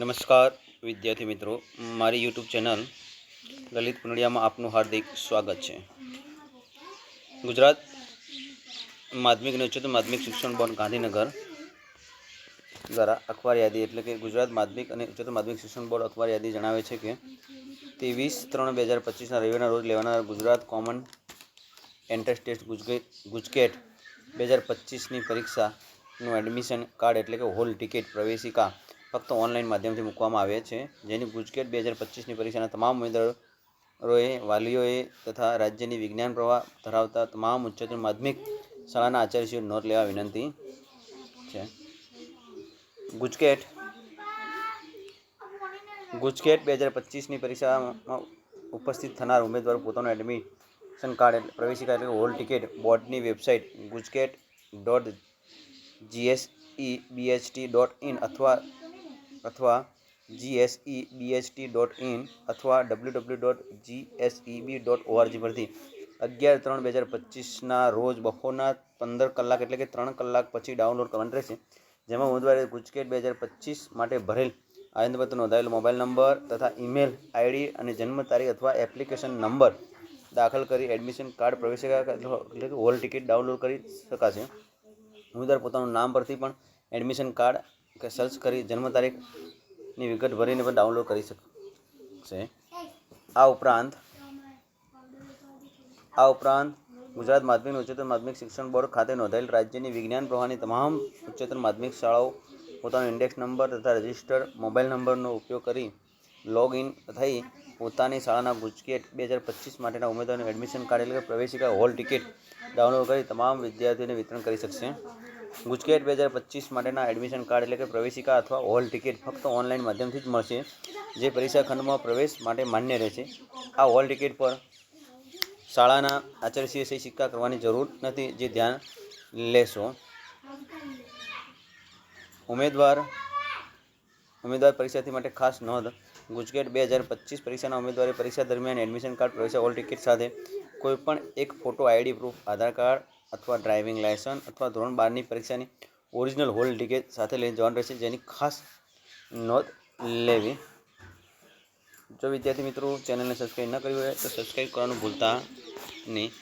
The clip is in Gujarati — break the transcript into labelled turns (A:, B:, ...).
A: નમસ્કાર વિદ્યાર્થી મિત્રો મારી યુટ્યુબ ચેનલ લલિત પુનડિયામાં આપનું હાર્દિક સ્વાગત છે ગુજરાત માધ્યમિક અને ઉચ્ચતર માધ્યમિક શિક્ષણ બોર્ડ ગાંધીનગર દ્વારા અખબાર યાદી એટલે કે ગુજરાત માધ્યમિક અને ઉચ્ચતર માધ્યમિક શિક્ષણ બોર્ડ અખબાર યાદી જણાવે છે કે ત્રેવીસ ત્રણ બે હજાર પચીસના રવિવારના રોજ લેવાનાર Gujarat common entrance test GUJCET બે હજાર પચીસની પરીક્ષાનું એડમિશન કાર્ડ એટલે કે હોલ ટિકિટ પ્રવેશિકા ફક્ત ઓનલાઈન માધ્યમથી મૂકવામાં આવે છે જેની ગુજકેટ બે હજાર પચીસની પરીક્ષાના તમામ ઉમેદવારોએ વાલીઓએ તથા રાજ્યની વિજ્ઞાન પ્રવાહ ધરાવતા તમામ ઉચ્ચતર માધ્યમિક શાળાના આચાર્યશ્રીઓ નોંધ લેવા વિનંતી છે ગુજકેટ ગુજકેટ બે હજાર પચીસની પરીક્ષામાં ઉપસ્થિત થનાર ઉમેદવારો પોતાનું એડમિશન કાર્ડ એટલે પ્રવેશિકા એટલે હોલ ટિકિટ બોર્ડની website GUJCET dot GSE BHT dot in અથવા અથવા જીએસઈ બીએચટી ડોટ ઇન અથવા W W dot GSEB dot ORG પરથી અગિયાર ત્રણ બે હજાર પચીસના રોજ બપોરના પંદર કલાક એટલે કે ત્રણ કલાક પછી ડાઉનલોડ કરવાનું રહેશે જેમાં ઉમેદવારે ગુજકેટ બે હજાર પચીસ માટે ભરેલ આનંદપત્ર નોંધાયેલો મોબાઈલ નંબર તથા ઈમેલ આઈડી અને જન્મ તારીખ અથવા એપ્લિકેશન નંબર દાખલ કરી એડમિશન કાર્ડ પ્રવેશિકા એટલે કે હોલ ટિકિટ ડાઉનલોડ કરી શકાશે ઉમેદવાર પોતાનું નામ પરથી પણ એડમિશન કાર્ડ કે સર્ચ કરી જન્મ તારીખની વિગત ભરીને પણ ડાઉનલોડ કરી શકશે આ ઉપરાંત આ ઉપરાંત ગુજરાત માધ્યમિક ઉચ્ચતર માધ્યમિક શિક્ષણ બોર્ડ ખાતે નોંધાયેલ રાજ્યની વિજ્ઞાન પ્રવાહની તમામ ઉચ્ચતર માધ્યમિક શાળાઓ પોતાનો ઇન્ડેક્સ નંબર તથા રજિસ્ટર્ડ મોબાઈલ નંબરનો ઉપયોગ કરી લોગ ઇન થઈ પોતાની શાળાના ગુજકેટ બે હજાર પચીસ માટેના ઉમેદવારનું એડમિશન કાર્ડ એટલે કે પ્રવેશિકા હોલ ટિકિટ ડાઉનલોડ કરી તમામ વિદ્યાર્થીઓને વિતરણ કરી શકશે ગુજકેટ બે હજાર પચીસ માટેના એડમિશન કાર્ડ એટલે કે પ્રવેશિકા અથવા હોલ ટિકિટ ફક્ત ઓનલાઈન માધ્યમથી જ મળશે જે પરીક્ષા ખંડમાં પ્રવેશ માટે માન્ય રહેશે આ હોલ ટિકિટ પર શાળાના આચાર્ય સહી સિક્કા કરવાની જરૂર નથી જે ધ્યાન લેશો ઉમેદવાર ઉમેદવાર પરીક્ષાથી માટે ખાસ નોંધ ગુજકેટ બે હજાર પચીસ પરીક્ષાના ઉમેદવારે પરીક્ષા દરમિયાન એડમિશન કાર્ડ પ્રવેશા હોલ ટિકિટ સાથે કોઈપણ એક photo ID proof Aadhaar card અથવા ડ્રાઇવિંગ લાયસન્સ અથવા ધોરણ બારની પરીક્ષાની ઓરિજિનલ હોલ ટિકિટ સાથે લઈને જવાનું રહેશે જેની ખાસ નોંધ લેવી જો વિદ્યાર્થી મિત્રો ચેનલને સબસ્ક્રાઈબ ન કરી હોય તો સબસ્ક્રાઈબ કરવાનું ભૂલતા નહીં